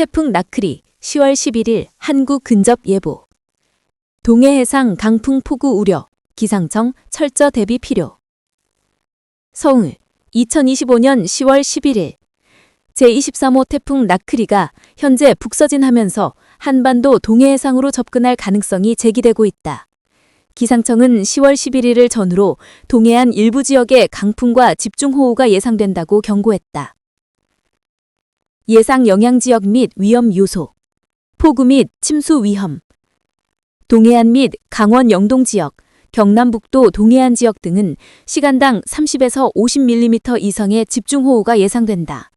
태풍 나크리 10월 11일 한국 근접 예보. 동해 해상 강풍 폭우 우려. 기상청 철저 대비 필요. 서울 2025년 10월 11일 제23호 태풍 나크리가 현재 북서진하면서 한반도 동해 해상으로 접근할 가능성이 제기되고 있다. 기상청은 10월 11일을 전후로 동해안 일부 지역에 강풍과 집중호우가 예상된다고 경고했다. 예상 영향 지역 및 위험 요소, 폭우 및 침수 위험, 동해안 및 강원 영동 지역, 경남북도 동해안 지역 등은 시간당 30에서 50mm 이상의 집중호우가 예상된다.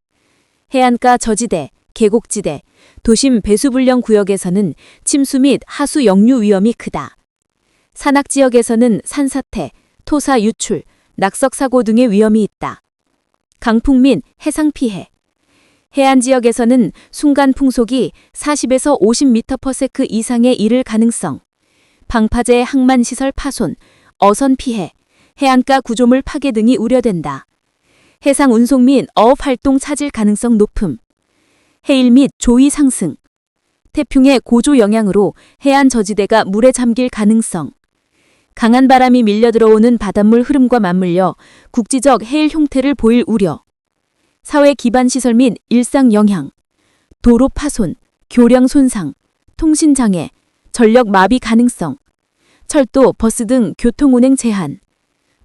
해안가 저지대, 계곡지대, 도심 배수불량 구역에서는 침수 및 하수 역류 위험이 크다. 산악 지역에서는 산사태, 토사 유출, 낙석 사고 등의 위험이 있다. 강풍 및 해상 피해. 해안 지역에서는 순간 풍속이 40에서 50m/s 이상에 이를 가능성. 방파제 항만 시설 파손, 어선 피해, 해안가 구조물 파괴 등이 우려된다. 해상 운송 및 어업 활동 차질 가능성 높음. 해일 및 조위 상승. 태풍의 고조 영향으로 해안 저지대가 물에 잠길 가능성. 강한 바람이 밀려 들어오는 바닷물 흐름과 맞물려 국지적 해일 형태를 보일 우려. 사회 기반 시설 및 일상 영향. 도로 파손, 교량 손상, 통신 장애, 전력 마비 가능성. 철도, 버스 등 교통 운행 제한.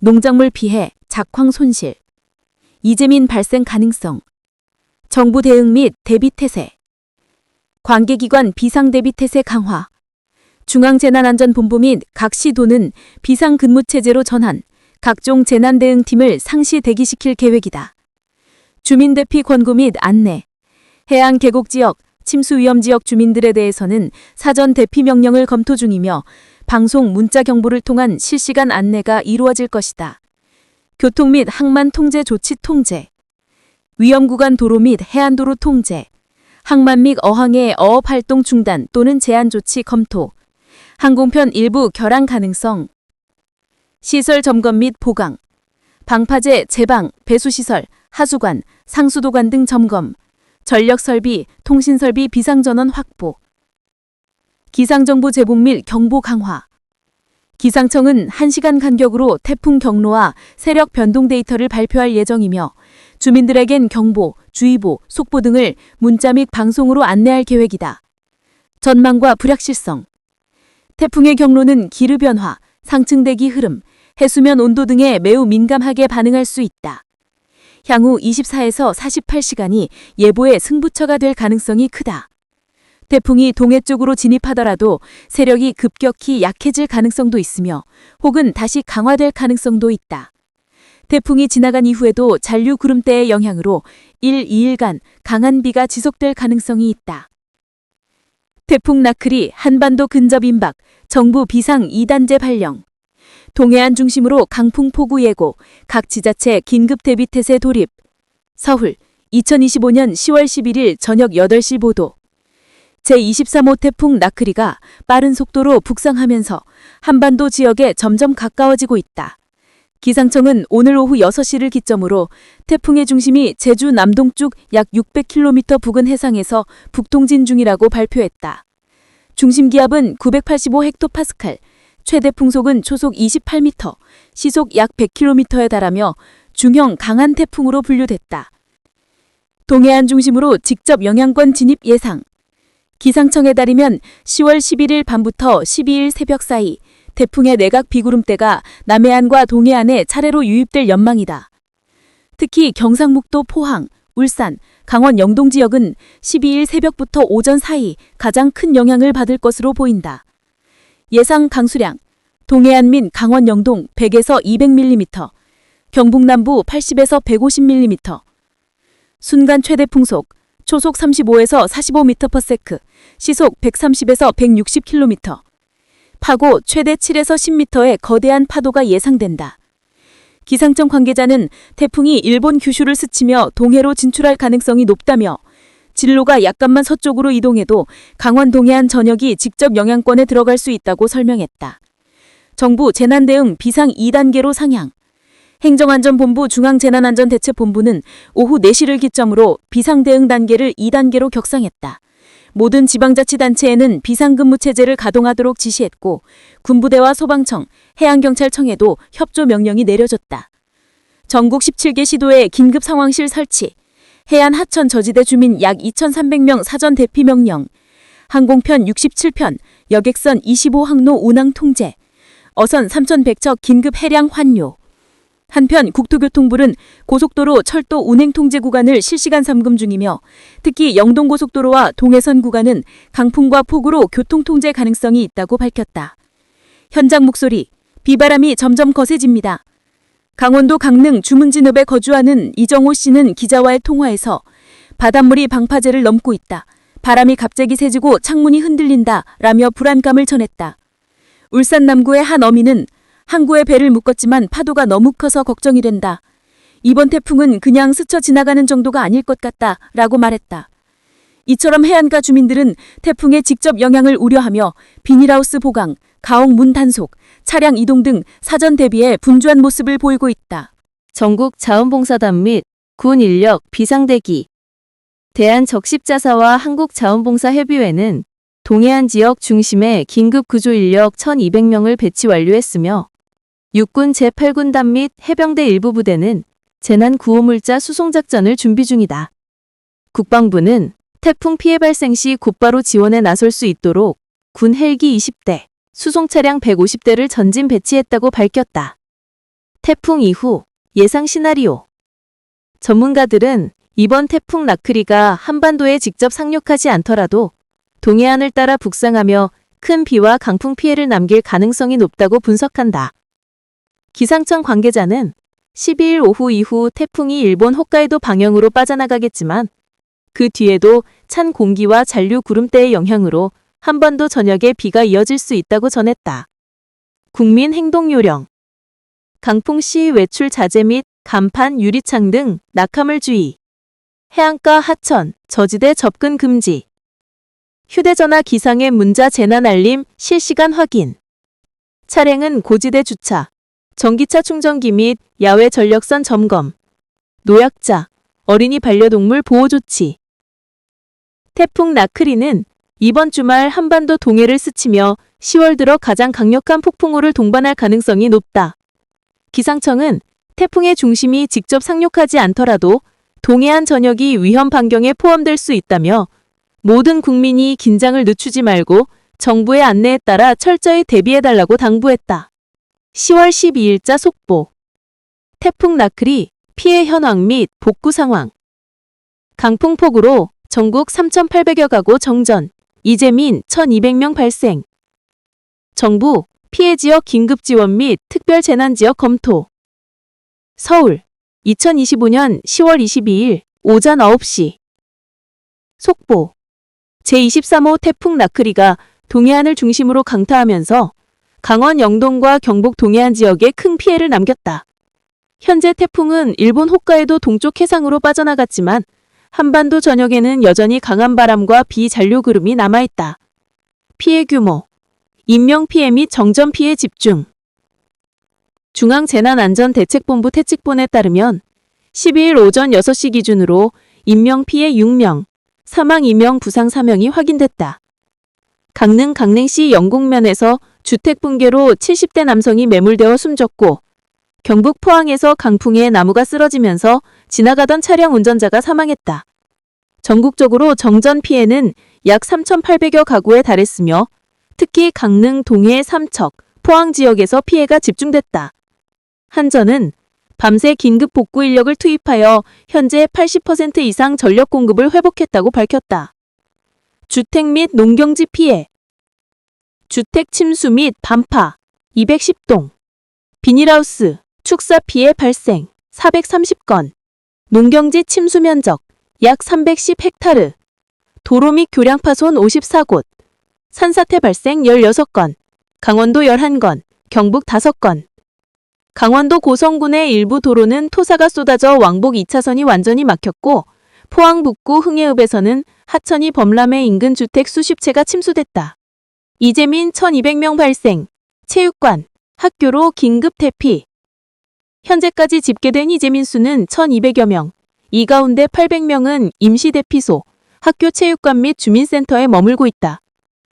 농작물 피해, 작황 손실. 이재민 발생 가능성. 정부 대응 및 대비 태세. 관계기관 비상 대비 태세 강화. 중앙재난안전본부 및 각 시도는 비상근무체제로 전환, 각종 재난대응팀을 상시 대기시킬 계획이다. 주민대피 권고 및 안내. 해안 계곡 지역, 침수 위험 지역 주민들에 대해서는 사전 대피 명령을 검토 중이며 방송 문자 경보를 통한 실시간 안내가 이루어질 것이다. 교통 및 항만 통제 조치 통제. 위험 구간 도로 및 해안도로 통제. 항만 및 어항의 어업 활동 중단 또는 제한 조치 검토. 항공편 일부 결항 가능성. 시설 점검 및 보강. 방파제 제방, 배수시설, 하수관, 상수도관 등 점검. 전력 설비, 통신 설비 비상전원 확보. 기상정보 제공 및 경보 강화. 기상청은 1시간 간격으로 태풍 경로와 세력 변동 데이터를 발표할 예정이며 주민들에겐 경보, 주의보, 속보 등을 문자 및 방송으로 안내할 계획이다. 전망과 불확실성. 태풍의 경로는 기류 변화, 상층 대기 흐름, 해수면 온도 등에 매우 민감하게 반응할 수 있다. 향후 24에서 48시간이 예보의 승부처가 될 가능성이 크다. 태풍이 동해 쪽으로 진입하더라도 세력이 급격히 약해질 가능성도 있으며 혹은 다시 강화될 가능성도 있다. 태풍이 지나간 이후에도 잔류 구름대의 영향으로 1, 2일간 강한 비가 지속될 가능성이 있다. 태풍 나클이 한반도 근접 임박, 정부 비상 2단제 발령. 동해안 중심으로 강풍 폭우 예고, 각 지자체 긴급 대비 태세 돌입. 서울, 2025년 10월 11일 저녁 8시 보도. 제23호 태풍 나크리가 빠른 속도로 북상하면서 한반도 지역에 점점 가까워지고 있다. 기상청은 오늘 오후 6시를 기점으로 태풍의 중심이 제주 남동쪽 약 600km 부근 해상에서 북동진 중이라고 발표했다. 중심 기압은 985헥토파스칼, 최대 풍속은 초속 28m, 시속 약 100km에 달하며 중형 강한 태풍으로 분류됐다. 동해안 중심으로 직접 영향권 진입 예상. 기상청에 따르면 10월 11일 밤부터 12일 새벽 사이 태풍의 내각 비구름대가 남해안과 동해안에 차례로 유입될 전망이다. 특히 경상북도 포항, 울산, 강원 영동 지역은 12일 새벽부터 오전 사이 가장 큰 영향을 받을 것으로 보인다. 예상 강수량 동해안 및 강원 영동 100에서 200mm, 경북 남부 80에서 150mm. 순간 최대 풍속 초속 35에서 45m/s, 시속 130에서 160km. 파고 최대 7에서 10m의 거대한 파도가 예상된다. 기상청 관계자는 태풍이 일본 규슈를 스치며 동해로 진출할 가능성이 높다며 진로가 약간만 서쪽으로 이동해도 강원 동해안 전역이 직접 영향권에 들어갈 수 있다고 설명했다. 정부 재난대응 비상 2단계로 상향. 행정안전본부 중앙재난안전대책본부는 오후 4시를 기점으로 비상대응 단계를 2단계로 격상했다. 모든 지방자치단체에는 비상근무체제를 가동하도록 지시했고 군부대와 소방청, 해양경찰청에도 협조 명령이 내려졌다. 전국 17개 시도에 긴급 상황실 설치, 해안 하천 저지대 주민 약 2,300명 사전 대피 명령, 항공편 67편, 여객선 25항로 운항 통제, 어선 3,100척 긴급 해량 환요. 한편 국토교통부는 고속도로 철도 운행 통제 구간을 실시간 점검 중이며 특히 영동고속도로와 동해선 구간은 강풍과 폭우로 교통 통제 가능성이 있다고 밝혔다. 현장 목소리, 비바람이 점점 거세집니다. 강원도 강릉 주문진읍에 거주하는 이정호 씨는 기자와의 통화에서 바닷물이 방파제를 넘고 있다. 바람이 갑자기 세지고 창문이 흔들린다. 라며 불안감을 전했다. 울산 남구의 한 어민은 항구에 배를 묶었지만 파도가 너무 커서 걱정이 된다. 이번 태풍은 그냥 스쳐 지나가는 정도가 아닐 것 같다. 라고 말했다. 이처럼 해안가 주민들은 태풍의 직접 영향을 우려하며 비닐하우스 보강, 가옥 문 단속, 차량 이동 등 사전 대비에 분주한 모습을 보이고 있다. 전국 자원봉사단 및 군 인력 비상대기 대한적십자사와 한국자원봉사협의회는 동해안 지역 중심에 긴급 구조 인력 1,200명을 배치 완료했으며 육군 제8군단 및 해병대 일부 부대는 재난 구호물자 수송 작전을 준비 중이다. 국방부는 태풍 피해 발생 시 곧바로 지원에 나설 수 있도록 군 헬기 20대, 수송 차량 150대를 전진 배치했다고 밝혔다. 태풍 이후 예상 시나리오. 전문가들은 이번 태풍 나크리가 한반도에 직접 상륙하지 않더라도 동해안을 따라 북상하며 큰 비와 강풍 피해를 남길 가능성이 높다고 분석한다. 기상청 관계자는 12일 오후 이후 태풍이 일본 홋카이도 방향으로 빠져나가겠지만 그 뒤에도 찬 공기와 잔류 구름대의 영향으로 한반도 전역에 비가 이어질 수 있다고 전했다. 국민 행동 요령 강풍 시 외출 자제 및 간판, 유리창 등 낙하물 주의. 해안가 하천, 저지대 접근 금지. 휴대전화 기상의 문자 재난 알림 실시간 확인. 차량은 고지대 주차. 전기차 충전기 및 야외 전력선 점검. 노약자, 어린이 반려동물 보호 조치. 태풍 나크리는 이번 주말 한반도 동해를 스치며 10월 들어 가장 강력한 폭풍우를 동반할 가능성이 높다. 기상청은 태풍의 중심이 직접 상륙하지 않더라도 동해안 전역이 위험 반경에 포함될 수 있다며 모든 국민이 긴장을 늦추지 말고 정부의 안내에 따라 철저히 대비해달라고 당부했다. 10월 12일자 속보. 태풍 나클이 피해 현황 및 복구 상황. 강풍폭우로 전국 3,800여 가구 정전, 이재민 1,200명 발생. 정부 피해 지역 긴급 지원 및 특별 재난 지역 검토. 서울 2025년 10월 22일 오전 9시 속보 제23호 태풍 나크리가 동해안을 중심으로 강타하면서 강원 영동과 경북 동해안 지역에 큰 피해를 남겼다. 현재 태풍은 일본 홋카이도 동쪽 해상으로 빠져나갔지만 한반도 전역에는 여전히 강한 바람과 비 잔류 구름이 남아있다. 피해 규모 인명 피해 및 정전 피해 집중 중앙재난안전대책본부 퇴칙본에 따르면 12일 오전 6시 기준으로 인명피해 6명, 사망 2명, 부상 4명이 확인됐다. 강릉 강릉시 영곡면에서 주택 붕괴로 70대 남성이 매몰되어 숨졌고 경북 포항에서 강풍에 나무가 쓰러지면서 지나가던 차량 운전자가 사망했다. 전국적으로 정전 피해는 약 3,800여 가구에 달했으며 특히 강릉 동해 삼척, 포항 지역에서 피해가 집중됐다. 한전은 밤새 긴급 복구 인력을 투입하여 현재 80% 이상 전력 공급을 회복했다고 밝혔다. 주택 및 농경지 피해 주택 침수 및 반파 210동 비닐하우스 축사 피해 발생 430건. 농경지 침수 면적 약 310헥타르. 도로 및 교량 파손 54곳. 산사태 발생 16건. 강원도 11건 경북 5건. 강원도 고성군의 일부 도로는 토사가 쏟아져 왕복 2차선이 완전히 막혔고 포항 북구 흥해읍에서는 하천이 범람해 인근 주택 수십 채가 침수됐다. 이재민 1200명 발생, 체육관, 학교로 긴급 대피. 현재까지 집계된 이재민 수는 1,200여 명. 이 가운데 800명은 임시 대피소, 학교 체육관 및 주민센터에 머물고 있다.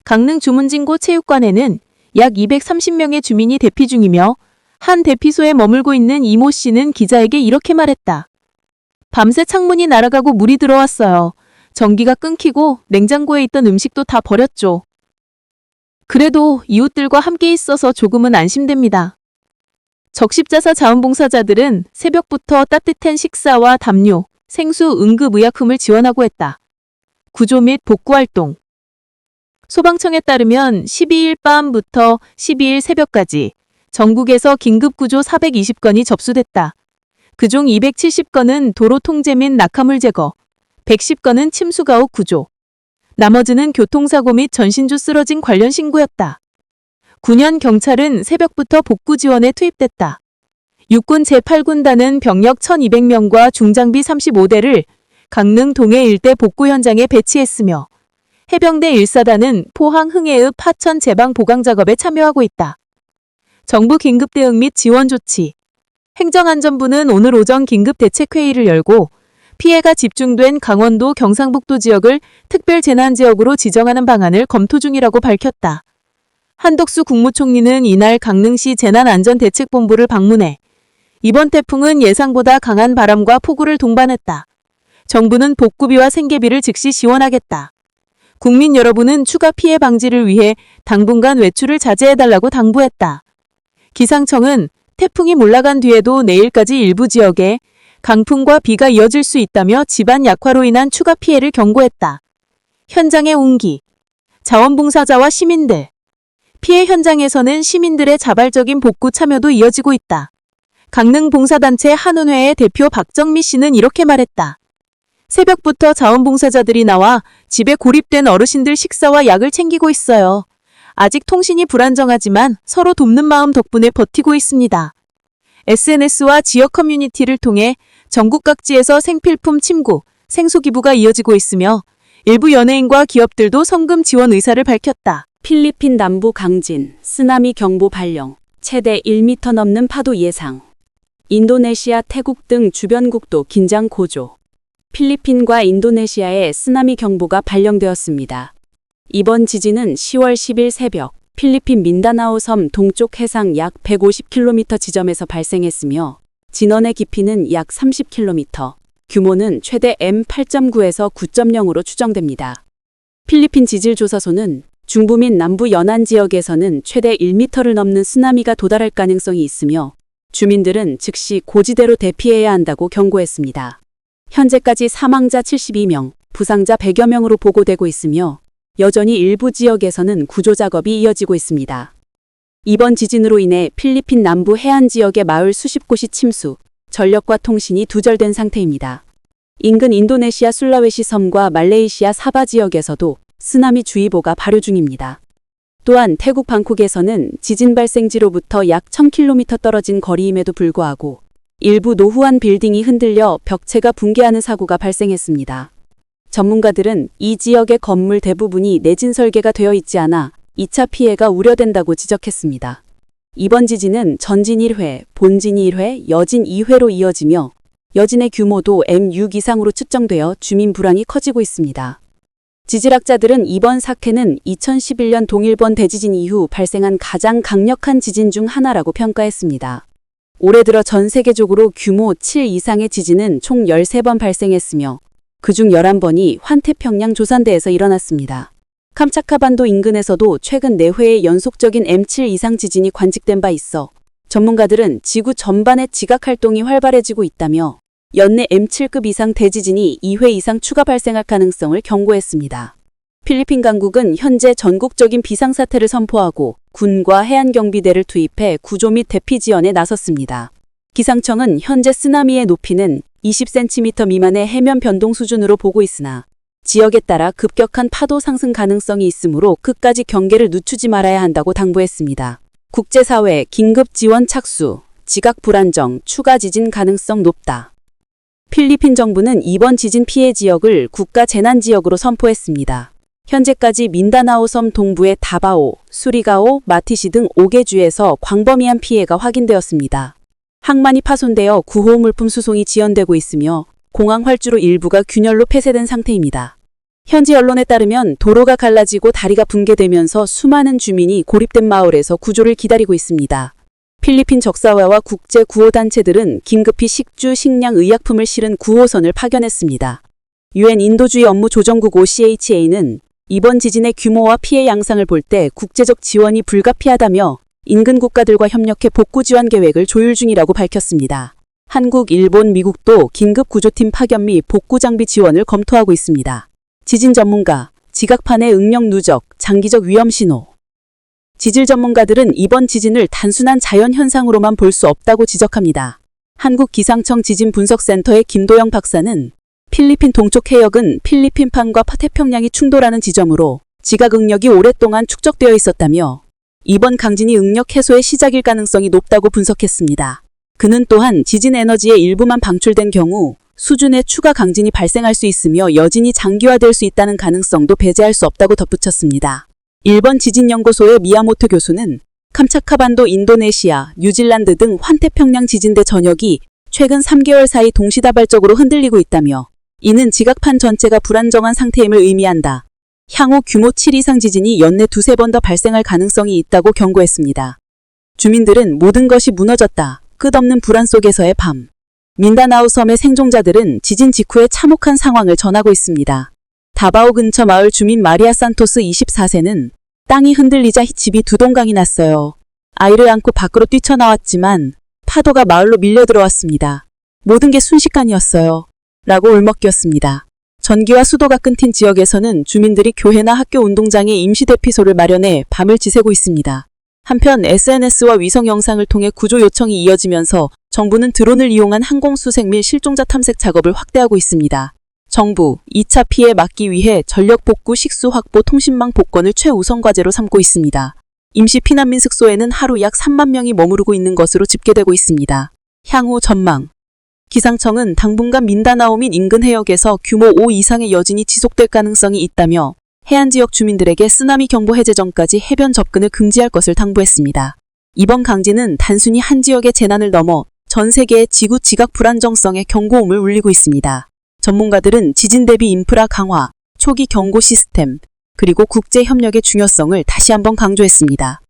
강릉 주문진고 체육관에는 약 230명의 주민이 대피 중이며 한 대피소에 머물고 있는 이모 씨는 기자에게 이렇게 말했다. 밤새 창문이 날아가고 물이 들어왔어요. 전기가 끊기고 냉장고에 있던 음식도 다 버렸죠. 그래도 이웃들과 함께 있어서 조금은 안심됩니다. 적십자사 자원봉사자들은 새벽부터 따뜻한 식사와 담요, 생수, 응급의약품을 지원하고 했다. 구조 및 복구활동. 소방청에 따르면 12일 밤부터 12일 새벽까지 전국에서 긴급구조 420건이 접수됐다. 그중 270건은 도로 통제 및 낙하물 제거, 110건은 침수가옥 구조, 나머지는 교통사고 및 전신주 쓰러진 관련 신고였다. 9년 경찰은 새벽부터 복구 지원에 투입됐다. 육군 제8군단은 병력 1200명과 중장비 35대를 강릉 동해 일대 복구 현장에 배치했으며 해병대 1사단은 포항 흥해읍 하천 제방 보강 작업에 참여하고 있다. 정부 긴급 대응 및 지원 조치. 행정안전부는 오늘 오전 긴급 대책회의를 열고 피해가 집중된 강원도 경상북도 지역을 특별 재난 지역으로 지정하는 방안을 검토 중이라고 밝혔다. 한덕수 국무총리는 이날 강릉시 재난안전대책본부를 방문해 이번 태풍은 예상보다 강한 바람과 폭우를 동반했다. 정부는 복구비와 생계비를 즉시 지원하겠다. 국민 여러분은 추가 피해 방지를 위해 당분간 외출을 자제해달라고 당부했다. 기상청은 태풍이 몰라간 뒤에도 내일까지 일부 지역에 강풍과 비가 이어질 수 있다며 집안 약화로 인한 추가 피해를 경고했다. 현장의 온기. 자원봉사자와 시민들. 피해 현장에서는 시민들의 자발적인 복구 참여도 이어지고 있다. 강릉 봉사단체 한운회의 대표 박정미 씨는 이렇게 말했다. 새벽부터 자원봉사자들이 나와 집에 고립된 어르신들 식사와 약을 챙기고 있어요. 아직 통신이 불안정하지만 서로 돕는 마음 덕분에 버티고 있습니다. SNS와 지역 커뮤니티를 통해 전국 각지에서 생필품 침구, 생수 기부가 이어지고 있으며 일부 연예인과 기업들도 성금 지원 의사를 밝혔다. 필리핀 남부 강진, 쓰나미 경보 발령, 최대 1m 넘는 파도 예상. 인도네시아, 태국 등 주변국도 긴장 고조. 필리핀과 인도네시아에 쓰나미 경보가 발령되었습니다. 이번 지진은 10월 10일 새벽 필리핀 민다나오 섬 동쪽 해상 약 150km 지점에서 발생했으며 진원의 깊이는 약 30km, 규모는 최대 M8.9에서 9.0으로 추정됩니다. 필리핀 지질조사소는 중부 및 남부 연안 지역에서는 최대 1m를 넘는 쓰나미가 도달할 가능성이 있으며 주민들은 즉시 고지대로 대피해야 한다고 경고했습니다. 현재까지 사망자 72명, 부상자 100여 명으로 보고되고 있으며 여전히 일부 지역에서는 구조 작업이 이어지고 있습니다. 이번 지진으로 인해 필리핀 남부 해안 지역의 마을 수십 곳이 침수, 전력과 통신이 두절된 상태입니다. 인근 인도네시아 술라웨시 섬과 말레이시아 사바 지역에서도 쓰나미 주의보가 발효 중입니다. 또한 태국 방콕에서는 지진 발생지로부터 약 1000km 떨어진 거리임에도 불구하고 일부 노후한 빌딩이 흔들려 벽체가 붕괴하는 사고가 발생했습니다. 전문가들은 이 지역의 건물 대부분이 내진 설계가 되어 있지 않아 2차 피해가 우려된다고 지적했습니다. 이번 지진은 전진 1회, 본진 1회, 여진 2회로 이어지며 여진의 규모도 M6 이상으로 측정되어 주민 불안이 커지고 있습니다. 지질학자들은 이번 사태는 2011년 동일본 대지진 이후 발생한 가장 강력한 지진 중 하나라고 평가했습니다. 올해 들어 전 세계적으로 규모 7 이상의 지진은 총 13번 발생했으며 그중 11번이 환태평양 조산대에서 일어났습니다. 캄차카반도 인근에서도 최근 4회의 연속적인 M7 이상 지진이 관측된 바 있어 전문가들은 지구 전반의 지각 활동이 활발해지고 있다며 연내 M7급 이상 대지진이 2회 이상 추가 발생할 가능성을 경고했습니다. 필리핀 강국은 현재 전국적인 비상사태를 선포하고 군과 해안경비대를 투입해 구조 및 대피 지원에 나섰습니다. 기상청은 현재 쓰나미의 높이는 20cm 미만의 해면 변동 수준으로 보고 있으나 지역에 따라 급격한 파도 상승 가능성이 있으므로 끝까지 경계를 늦추지 말아야 한다고 당부했습니다. 국제사회 긴급 지원 착수, 지각 불안정, 추가 지진 가능성 높다. 필리핀 정부는 이번 지진 피해 지역을 국가 재난 지역으로 선포했습니다. 현재까지 민다나오 섬 동부의 다바오, 수리가오, 마티시 등 5개 주에서 광범위한 피해가 확인되었습니다. 항만이 파손되어 구호 물품 수송이 지연되고 있으며 공항 활주로 일부가 균열로 폐쇄된 상태입니다. 현지 언론에 따르면 도로가 갈라지고 다리가 붕괴되면서 수많은 주민이 고립된 마을에서 구조를 기다리고 있습니다. 필리핀 적사와와 국제 구호단체들은 긴급히 식주, 식량, 의약품을 실은 구호선을 파견했습니다. 유엔 인도주의 업무 조정국 OCHA는 이번 지진의 규모와 피해 양상을 볼 때 국제적 지원이 불가피하다며 인근 국가들과 협력해 복구 지원 계획을 조율 중이라고 밝혔습니다. 한국, 일본, 미국도 긴급 구조팀 파견 및 복구 장비 지원을 검토하고 있습니다. 지진 전문가, 지각판의 응력 누적, 장기적 위험 신호. 지질 전문가들은 이번 지진을 단순한 자연 현상으로만 볼 수 없다고 지적합니다. 한국 기상청 지진 분석센터의 김도영 박사는 필리핀 동쪽 해역은 필리핀판과 태평양이 충돌하는 지점으로 지각 응력이 오랫동안 축적되어 있었다며 이번 강진이 응력 해소의 시작일 가능성이 높다고 분석했습니다. 그는 또한 지진 에너지의 일부만 방출된 경우 수준의 추가 강진이 발생할 수 있으며 여진이 장기화될 수 있다는 가능성도 배제할 수 없다고 덧붙였습니다. 일본 지진연구소의 미야모토 교수는 캄차카반도 인도네시아, 뉴질란드 등 환태평양 지진대 전역이 최근 3개월 사이 동시다발적으로 흔들리고 있다며 이는 지각판 전체가 불안정한 상태임을 의미한다. 향후 규모 7 이상 지진이 연내 두세 번 더 발생할 가능성이 있다고 경고했습니다. 주민들은 모든 것이 무너졌다. 끝없는 불안 속에서의 밤. 민다나우 섬의 생존자들은 지진 직후에 참혹한 상황을 전하고 있습니다. 다바오 근처 마을 주민 마리아 산토스 24세는 땅이 흔들리자 집이 두 동강이 났어요. 아이를 안고 밖으로 뛰쳐나왔지만 파도가 마을로 밀려 들어왔습니다. 모든 게 순식간이었어요. 라고 울먹였습니다. 전기와 수도가 끊긴 지역에서는 주민들이 교회나 학교 운동장에 임시 대피소를 마련해 밤을 지새고 있습니다. 한편 SNS와 위성 영상을 통해 구조 요청이 이어지면서 정부는 드론을 이용한 항공 수색 및 실종자 탐색 작업을 확대하고 있습니다. 정부, 2차 피해 막기 위해 전력 복구 식수 확보 통신망 복권을 최우선 과제로 삼고 있습니다. 임시 피난민 숙소에는 하루 약 3만 명이 머무르고 있는 것으로 집계되고 있습니다. 향후 전망 기상청은 당분간 민다나오 및 인근 해역에서 규모 5 이상의 여진이 지속될 가능성이 있다며 해안 지역 주민들에게 쓰나미 경보 해제 전까지 해변 접근을 금지할 것을 당부했습니다. 이번 강진은 단순히 한 지역의 재난을 넘어 전 세계의 지구 지각 불안정성에 경고음을 울리고 있습니다. 전문가들은 지진 대비 인프라 강화, 초기 경고 시스템, 그리고 국제 협력의 중요성을 다시 한번 강조했습니다.